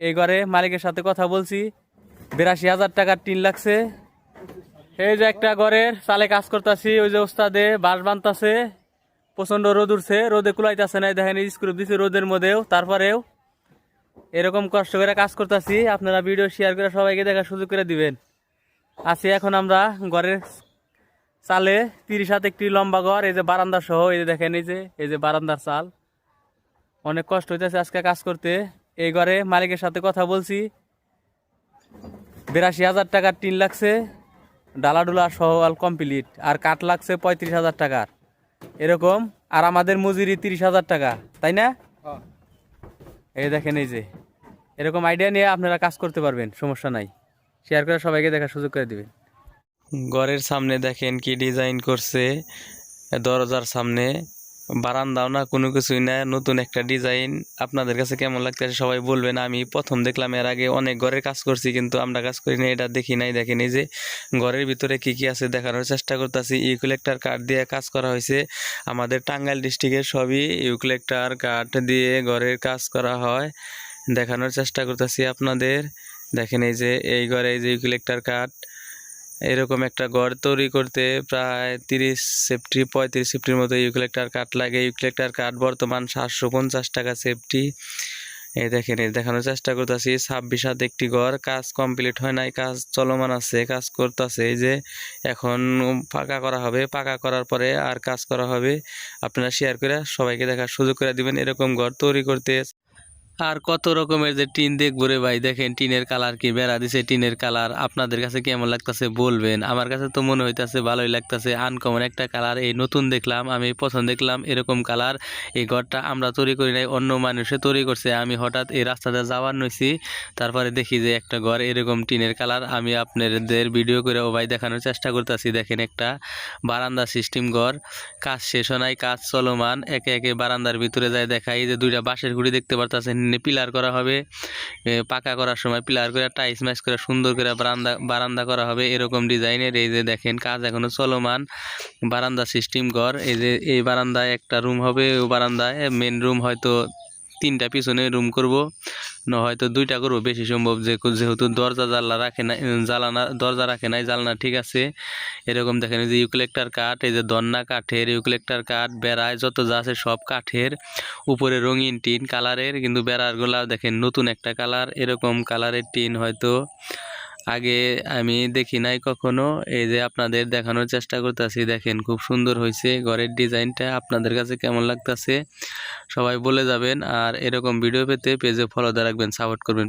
এই ঘরে মালিকের সাথে কথা বলছি। বিরাশি হাজার টাকার টিন লাগছে। এই যে একটা ঘরের চালে কাজ করতেছি, ওই যে ওস্তাদে বাঁশ বানতাছে। প্রচণ্ড রোদ উঠছে, রোদে কুলাইতেছে না, দেখেন স্ক্রুপ দিচ্ছে রোদের মধ্যেও, তারপরেও। এরকম কষ্ট করে কাজ করতেছি, আপনারা ভিডিও শেয়ার করে সবাইকে দেখার সুযোগ করে দিবেন। আছি এখন আমরা ঘরের চালে, তিরিশ হাত একটি লম্বা ঘর, এই যে বারান্দা সহ, এই যে দেখেন এই যে এই যে বারান্দার চাল। অনেক কষ্ট হইতেছে আজকে কাজ করতে। এই ঘরে মালিকের সাথে কথা বলছি। বিরাশি হাজার টাকার টিন লাগছে ডালাডুলা সহ অল কমপ্লিট আর কাঠ লাগছে পঁয়ত্রিশ হাজার টাকার। এরকম আর আমাদের মজুরি তিরিশ হাজার টাকা তাই না? এই দেখেন এই যে এরকম আইডিয়া নিয়ে আপনারা কাজ করতে পারবেন সমস্যা নাই। শেয়ার করে সবাইকে দেখার সুযোগ করে দিবেন। ঘরের সামনে দেখেন কি ডিজাইন করছে দরজার সামনে। বারান্দাও না, কোনো কিছুই না, নতুন একটা ডিজাইন আপনাদের কাছে কেমন লাগতেছে সবাই বলবেন। আমি প্রথম দেখলাম, এর আগে অনেক ঘরের কাজ করছি, কিন্তু আমরা কাজ করি না, এটা দেখি নাই দেখেন যে ঘরের ভিতরে কি কি আছে, দেখানোর চেষ্টা করতেছি। ইউকুলেক্টার কাঠ দিয়ে কাজ করা হয়েছে। আমাদের টাঙ্গাইল ডিস্ট্রিক্টের সবই ইউকুলেক্টার কাঠ দিয়ে ঘরের কাজ করা হয়। দেখানোর চেষ্টা করতেছি আপনাদের। দেখেন এই যে, এই ঘরে এই যে ইউকুলেক্টার কাঠ এরকম একটা ঘর তৈরি করতে প্রায় তিরিশ সেফটি, পঁয়ত্রিশ সেফটির মতো ইউকুলেক্টার কাঠ লাগে। ইউকুলেক্টার কাঠ বর্তমান সাতশো পঞ্চাশ টাকা সেফটি। এই দেখেন, এই দেখানোর চেষ্টা করতেছি। ছাব্বিশ হাত একটি ঘর, কাজ কমপ্লিট হয় নাই, কাজ চলমান আছে, কাজ করতেছে। এই যে এখন পাকা করা হবে পাকা করার পরে আর কাজ করা হবে। আপনারা শেয়ার করে সবাইকে দেখার সুযোগ করে দিবেন। এরকম ঘর তৈরি করতে আর কত রকমের যে টিন দেখব রে ভাই? দেখেন টিনের কালার কি বেড়া দিছে, টিনের কালার। আপনাদের কাছে কেমন লাগতেছে বলবেন। আমার কাছে তো মনে হইতাছে ভালোই লাগতেছে। আনকমন একটা কালার, এই নতুন দেখলাম, আমি পছন্দ দেখলাম, এরকম কালার। এই ঘরটা আমরা তৈরি করি নাই, অন্য মানুষে তৈরি করছে। আমি হঠাৎ এই রাস্তাটা যাওয়ার নইছি। তারপরে দেখি যে একটা ঘর এরকম টিনের কালার। আমি আপনাদের ভিডিও করে ও ভাই দেখানোর চেষ্টা করতেছি। দেখেন একটা বারান্দা সিস্টেম ঘর। কাজ শেষ নাই, কাজ চলমান। একে একে বারান্দার ভিতরে যায় দেখাই যে দুইটা বাঁশের গুড়ি দেখতে পারতেছেন পিলার করা হবে। পাকা করার সময় পিলার করে টাইস মাইস করে সুন্দর করে বারান্দা বারান্দা করা হবে এরকম ডিজাইনের। এই যে দেখেন, কাজ এখনও চলমান। বারান্দা সিস্টেম ঘর। এই যে, এই বারান্দায় একটা রুম হবে। ও বারান্দায় মেন রুম হয়তো তিনটা পিছনে রুম করব। না হয়তো দুইটা করব, বেশি সম্ভব যে যেহেতু দরজা জানলা রাখে না জ্বালানা দরজা রাখে নাই জ্বালানা ঠিক আছে। এরকম দেখেন যে ইউক্লেক্টার কাঠ, এই যে দন্না কাঠের ইউক্লেক্টার কাঠ, বেড়ায় যত যা আছে সব কাঠের উপরে রঙিন টিন কালারের কিন্তু বেড়ারগুলা দেখেন নতুন একটা কালার এরকম কালারের টিন হয়তো আগে আমি দেখি নাই কখনো। এই যে আপনাদের দেখানোর চেষ্টা করতেছি, দেখেন খুব সুন্দর হয়েছে ঘরের ডিজাইনটা আপনাদের কাছে কেমন লাগতেছে, সবাই বলে যাবেন। আর এরকম ভিডিও পেতে পেজে ফলো রাখবেন সাপোর্ট করবেন।